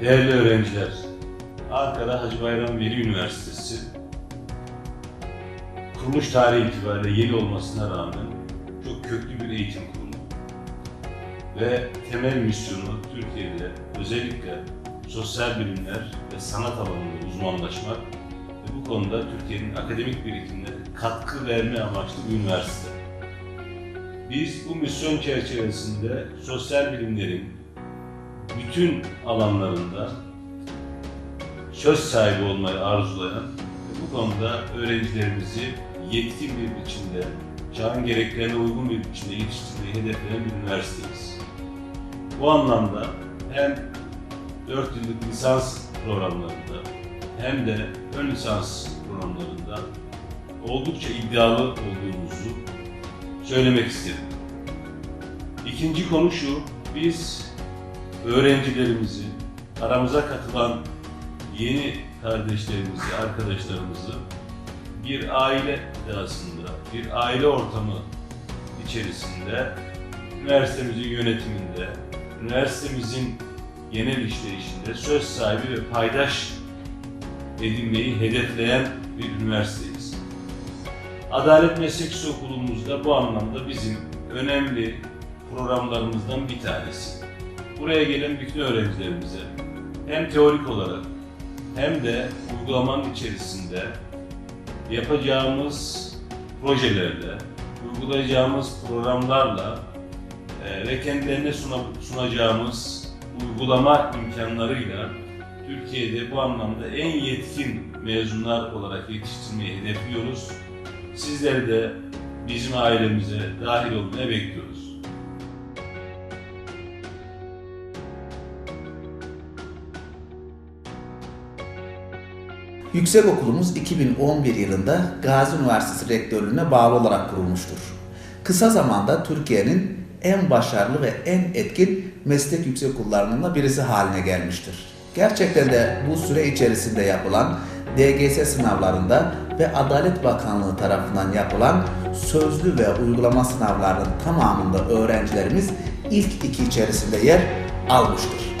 Değerli öğrenciler, Ankara Hacı Bayram Veli Üniversitesi kuruluş tarihi itibariyle yeni olmasına rağmen çok köklü bir eğitim kurumu. Ve temel misyonu Türkiye'de özellikle sosyal bilimler ve sanat alanında uzmanlaşmak ve bu konuda Türkiye'nin akademik birikimine katkı verme amaçlı bir üniversite. Biz bu misyon çerçevesinde sosyal bilimlerin bütün alanlarında söz sahibi olmayı arzulayan ve bu konuda öğrencilerimizi yetkin bir biçimde, çağın gereklerine uygun bir biçimde yetiştirmeyi hedefleyen bir üniversiteyiz. Bu anlamda hem 4 yıllık lisans programlarında hem de ön lisans programlarında oldukça iddialı olduğumuzu söylemek istedim. İkinci konu şu, biz öğrencilerimizi, aramıza katılan yeni kardeşlerimizi, arkadaşlarımızı bir aile edasında, bir aile ortamı içerisinde, üniversitemizin yönetiminde, üniversitemizin genel işleyişinde söz sahibi ve paydaş edinmeyi hedefleyen bir üniversiteyiz. Adalet Meslek Okulumuz da bu anlamda bizim önemli programlarımızdan bir tanesi. Buraya gelen bütün öğrencilerimize hem teorik olarak hem de uygulamanın içerisinde yapacağımız projelerle, uygulayacağımız programlarla e, ve kendilerine suna- sunacağımız uygulama imkanlarıyla Türkiye'de bu anlamda en yetkin mezunlar olarak yetiştirmeyi hedefliyoruz. Sizleri de bizim ailemize dahil olmaya bekliyoruz. Yüksek okulumuz 2011 yılında Gazi Üniversitesi Rektörlüğü'ne bağlı olarak kurulmuştur. Kısa zamanda Türkiye'nin en başarılı ve en etkin meslek yüksek okullarından birisi haline gelmiştir. Gerçekten de bu süre içerisinde yapılan DGS sınavlarında ve Adalet Bakanlığı tarafından yapılan sözlü ve uygulama sınavlarının tamamında öğrencilerimiz ilk iki içerisinde yer almıştır.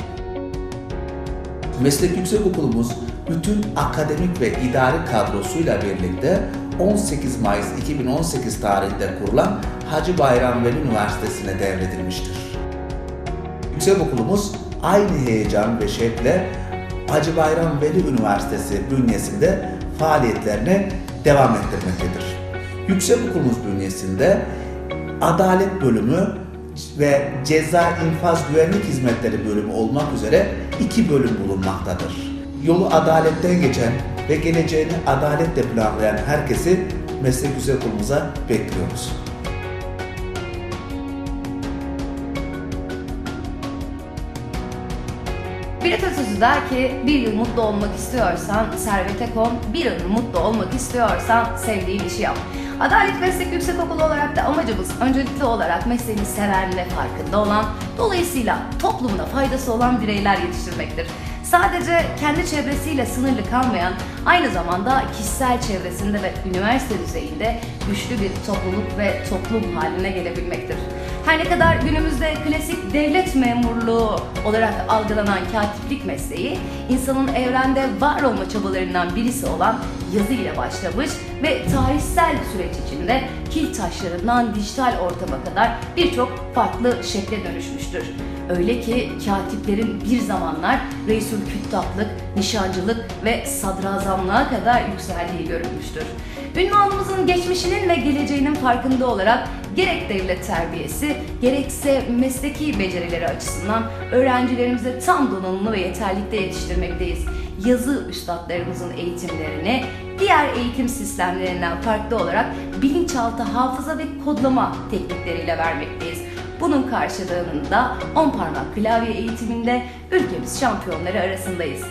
Meslek Yüksek Okulumuz bütün akademik ve idari kadrosuyla birlikte 18 Mayıs 2018 tarihinde kurulan Hacı Bayram Veli Üniversitesi'ne devredilmiştir. Yüksek Okulumuz aynı heyecan ve şevkle Hacı Bayram Veli Üniversitesi bünyesinde faaliyetlerine devam ettirmektedir. Yüksek Okulumuz bünyesinde Adalet Bölümü ve Ceza İnfaz Güvenlik Hizmetleri Bölümü olmak üzere iki bölüm bulunmaktadır. Yolu adaletten geçen ve geleceğini adaletle planlayan herkesi meslek yüksek okulumuza bekliyoruz. Bir atasözü der ki bir yıl mutlu olmak istiyorsan servete kon, bir ömür mutlu olmak istiyorsan sevdiğin işi yap. Adalet Meslek Yüksekokulu olarak da amacımız öncelikli olarak mesleğini seven ve farkında olan, dolayısıyla toplumuna faydası olan bireyler yetiştirmektir. Sadece kendi çevresiyle sınırlı kalmayan, aynı zamanda kişisel çevresinde ve üniversite düzeyinde güçlü bir topluluk ve toplum haline gelebilmektir. Her ne kadar günümüzde klasik devlet memurluğu olarak algılanan katiplik mesleği, insanın evrende var olma çabalarından birisi olan yazı ile başlamış ve tarihsel süreç içinde kil taşlarından dijital ortama kadar birçok farklı şekle dönüşmüştür. Öyle ki katiplerin bir zamanlar reisül küttaplık, nişancılık ve sadrazamlığa kadar yükseldiği görülmüştür. Ünvanımızın geçmişinin ve geleceğinin farkında olarak gerek devlet terbiyesi gerekse mesleki becerileri açısından öğrencilerimizi tam donanımlı ve yeterlikte yetiştirmekteyiz. Yazı üstadlarımızın eğitimlerini diğer eğitim sistemlerinden farklı olarak bilinçaltı hafıza ve kodlama teknikleriyle vermekteyiz. Bunun karşılığında da 10 parmak klavye eğitiminde ülkemiz şampiyonları arasındayız.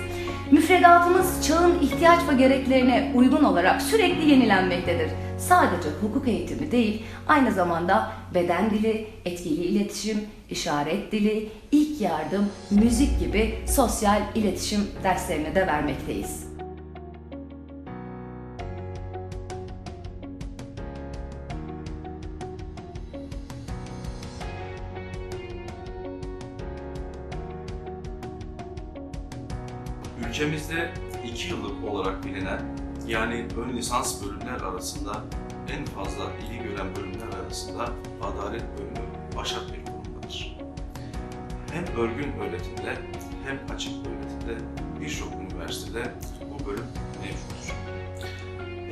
Müfredatımız çağın ihtiyaç ve gereklerine uygun olarak sürekli yenilenmektedir. Sadece hukuk eğitimi değil, aynı zamanda beden dili, etkili iletişim, işaret dili, ilk yardım, müzik gibi sosyal iletişim derslerini de vermekteyiz. Ülkemizde iki yıllık olarak bilinen yani ön lisans bölümler arasında en fazla ilgi gören bölümler arasında adalet bölümü başat bir konumdadır. Hem örgün öğretimde hem açık öğretimde birçok üniversitede bu bölüm mevcuttur.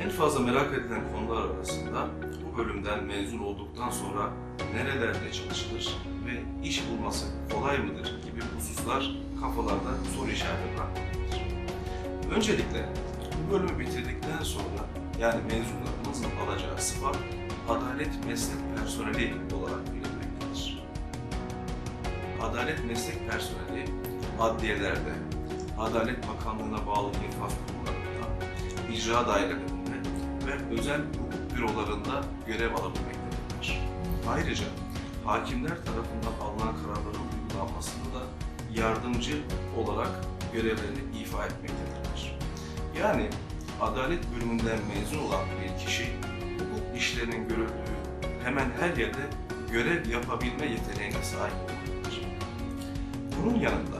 En fazla merak edilen konular arasında bu bölümden mezun olduktan sonra nerelerde çalışılır ve iş bulması kolay mıdır gibi hususlar kafalarda soru işareti bırakmaktadır. Öncelikle bu bölümü bitirdikten sonra yani mezunlarımızın alacağı sıfat adalet meslek personeli olarak bilinmektedir. Adalet meslek personeli adliyelerde, Adalet Bakanlığı'na bağlı infaz kurumlarında, icra dairelerinde ve özel hukuk bürolarında görev alabilmektedirler. Ayrıca hakimler tarafından alınan kararların uygulanmasında da yardımcı olarak görevlerini ifa etmektedirler. Yani adalet bölümünden mezun olan bir kişi hukuk işlerinin görüldüğü hemen her yerde görev yapabilme yeteneğine sahip olmalıdır. Bunun yanında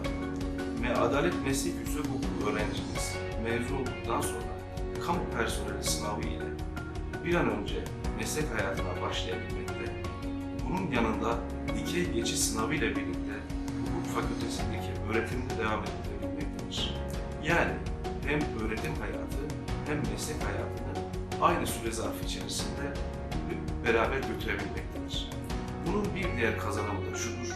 ve adalet meslek yüksek okulu öğrencimiz mezun olduktan sonra kamu personeli sınavı ile bir an önce meslek hayatına başlayabilmekte, bunun yanında dikey geçiş sınavı ile birlikte hukuk fakültesindeki öğretimde devam ettirebilmektedir. Yani hem meslek hayatını aynı süre zarfı içerisinde beraber götürebilmektedir. Bunun bir diğer kazanımı da şudur.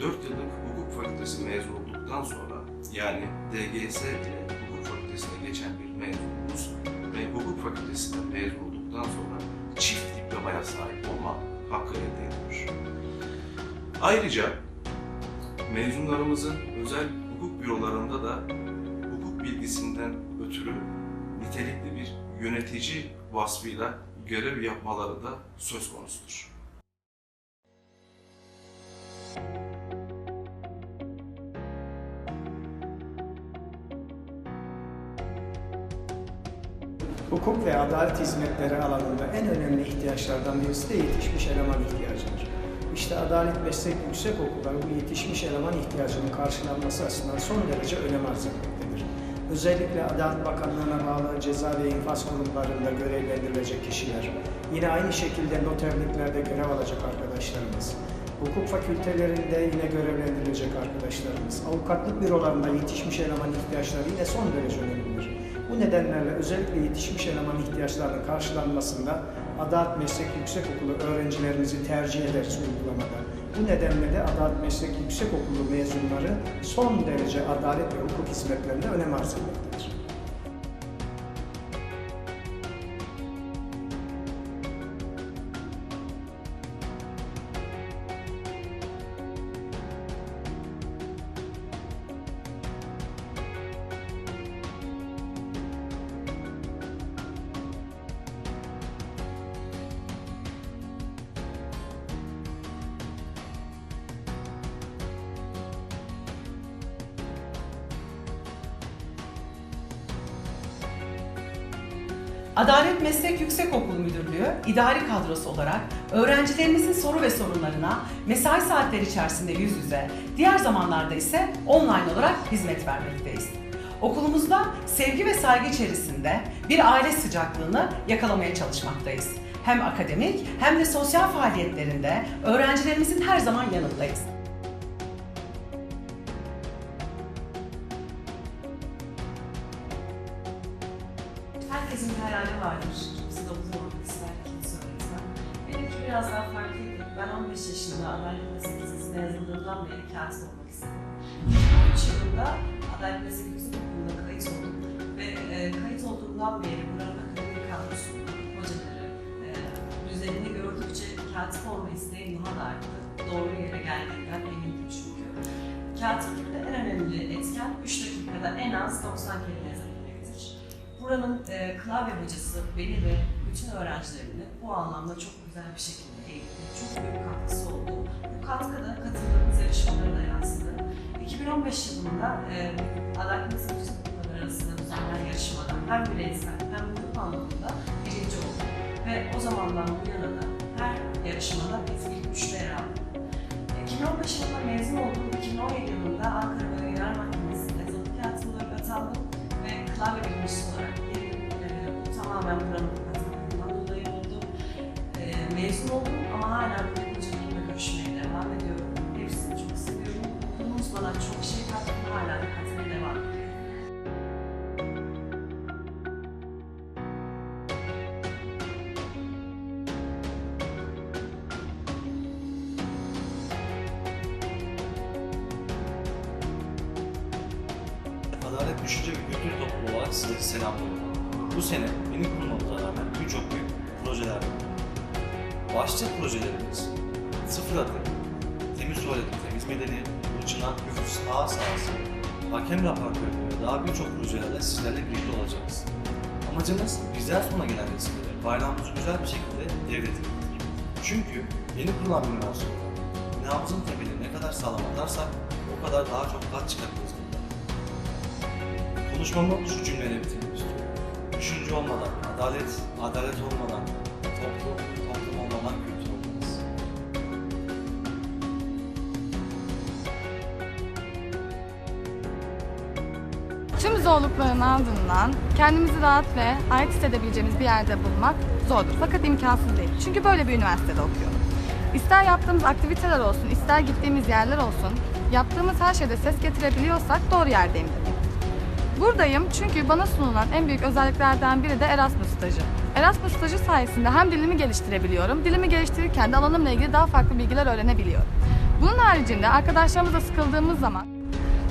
4 yıllık hukuk fakültesi mezun olduktan sonra yani DGS ile hukuk fakültesine geçen bir mezunumuz ve hukuk fakültesinden mezun olduktan sonra çift diplomaya sahip olma hakkı elde ediyor. Ayrıca mezunlarımızın özel hukuk bürolarında da hukuk bilgisinden ötürü nitelikli bir yönetici vasfıyla görev yapmaları da söz konusudur. Hukuk ve adalet hizmetleri alanında en önemli ihtiyaçlardan birisi de yetişmiş eleman ihtiyacıdır. İşte Adalet Meslek Yüksek Okulları bu yetişmiş eleman ihtiyacının karşılanması açısından son derece önem arz etmektedir. Özellikle Adalet Bakanlığı'na bağlı ceza ve infaz kurumlarında görevlendirilecek kişiler, yine aynı şekilde noterliklerde görev alacak arkadaşlarımız, hukuk fakültelerinde yine görevlendirilecek arkadaşlarımız, avukatlık bürolarında yetişmiş eleman ihtiyaçları yine son derece önemlidir. Bu nedenlerle özellikle yetişmiş eleman ihtiyaçlarının karşılanmasında Adalet Meslek Yüksek Okulu öğrencilerimizi tercih ederiz uygulamada. Bu nedenle de Adalet Meslek Yüksek Okulu mezunları son derece adalet ve hukuk hizmetlerinde önem arz etmektedir. Adalet Meslek Yüksekokulu Müdürlüğü idari kadrosu olarak öğrencilerimizin soru ve sorunlarına mesai saatleri içerisinde yüz yüze, diğer zamanlarda ise online olarak hizmet vermekteyiz. Okulumuzda sevgi ve saygı içerisinde bir aile sıcaklığını yakalamaya çalışmaktayız. Hem akademik hem de sosyal faaliyetlerinde öğrencilerimizin her zaman yanındayız. Herkesin hayali vardır. Kimisi doktor ister, kimisi öğretmen. Benimki biraz daha farklıydı. Ben 15 yaşında Adalet Meslek Lisesi mezunluğundan beri katip olmak istedim. 2013 yılında Adalet Meslek Yüksek Okulu'na kayıt oldum. Ve e, kayıt olduğumdan beri buranın akademik kadrosunu, hocaları, e, düzenini gördükçe katip olma isteğim daha da arttı. Doğru yere geldiğinden emindim çünkü. Katiplikte en önemli etken 3 dakikada en az 90 kelime. Buranın e, klavye hocası beni ve bütün öğrencilerini bu anlamda çok güzel bir şekilde eğitti. Çok büyük katkısı oldu. Bu katkı da katıldığımız yarışmalara da yansıdı. 2015 yılında e, Adalet Yüksek Okulları arasında düzenlenen yarışmada hem bireysel hem grup anlamında birinci oldum. Ve o zamandan bu yana da her yarışmada biz ilk üçte yer aldık. 2015 yılında mezun oldum. 2017 yılında Ankara Bölge Genel Mahkemesi'nde katili olarak atandım öğrencilerle bilinçli olarak girdim. E, bu tamamen buranın kazanımından dolayı oldu. E, mezun oldum ama hala hocalarımla görüşmeye devam ediyorum. Hepsini çok seviyorum. Okulumuz bana çok şey kattı, hala katmaya devam ediyor. Adalet Düşünce ve Kültür Topluluğu olarak sizleri selamlıyorum. Bu sene yeni kurulmamıza rağmen birçok büyük projeler var. Başta projelerimiz Sıfır Adım, Temiz Tuvalet, Temiz Medeni, Burçina, Nüfus Ağ Sahası, Hakem Raportörü ve daha birçok projelerle sizlerle birlikte olacağız. Amacımız bizden sonra gelen nesillere bayrağımızı güzel bir şekilde devretmektir. Çünkü yeni kurulan bir üniversitede binamızın temelini ne kadar sağlam atarsak o kadar daha çok kat çıkartırız. Konuşmamı şu cümleyle bitirmek istiyorum. Düşünce olmadan, adalet, adalet olmadan, toplum, toplum olmadan kültür olmaz. Tüm zorlukların ardından kendimizi rahat ve ait hissedebileceğimiz bir yerde bulmak zordur. Fakat imkansız değil. Çünkü böyle bir üniversitede okuyorum. İster yaptığımız aktiviteler olsun, ister gittiğimiz yerler olsun, yaptığımız her şeyde ses getirebiliyorsak doğru yerdeyim dedim. Buradayım çünkü bana sunulan en büyük özelliklerden biri de Erasmus stajı. Erasmus stajı sayesinde hem dilimi geliştirebiliyorum, dilimi geliştirirken de alanımla ilgili daha farklı bilgiler öğrenebiliyorum. Bunun haricinde arkadaşlarımızla sıkıldığımız zaman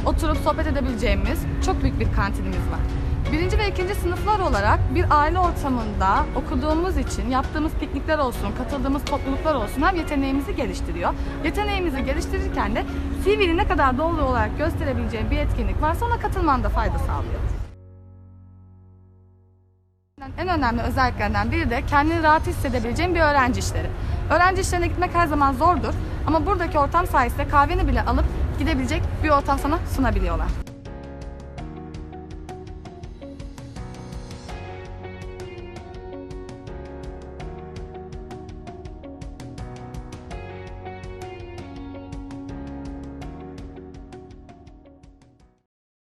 oturup sohbet edebileceğimiz çok büyük bir kantinimiz var. Birinci ve ikinci sınıflar olarak bir aile ortamında okuduğumuz için yaptığımız piknikler olsun, katıldığımız topluluklar olsun hem yeteneğimizi geliştiriyor. Yeteneğimizi geliştirirken de CV'ni ne kadar dolu olarak gösterebileceğin bir etkinlik varsa ona katılman da fayda sağlıyor. En önemli özelliklerden biri de kendini rahat hissedebileceğin bir öğrenci işleri. Öğrenci işlerine gitmek her zaman zordur ama buradaki ortam sayesinde kahveni bile alıp gidebilecek bir ortam sana sunabiliyorlar.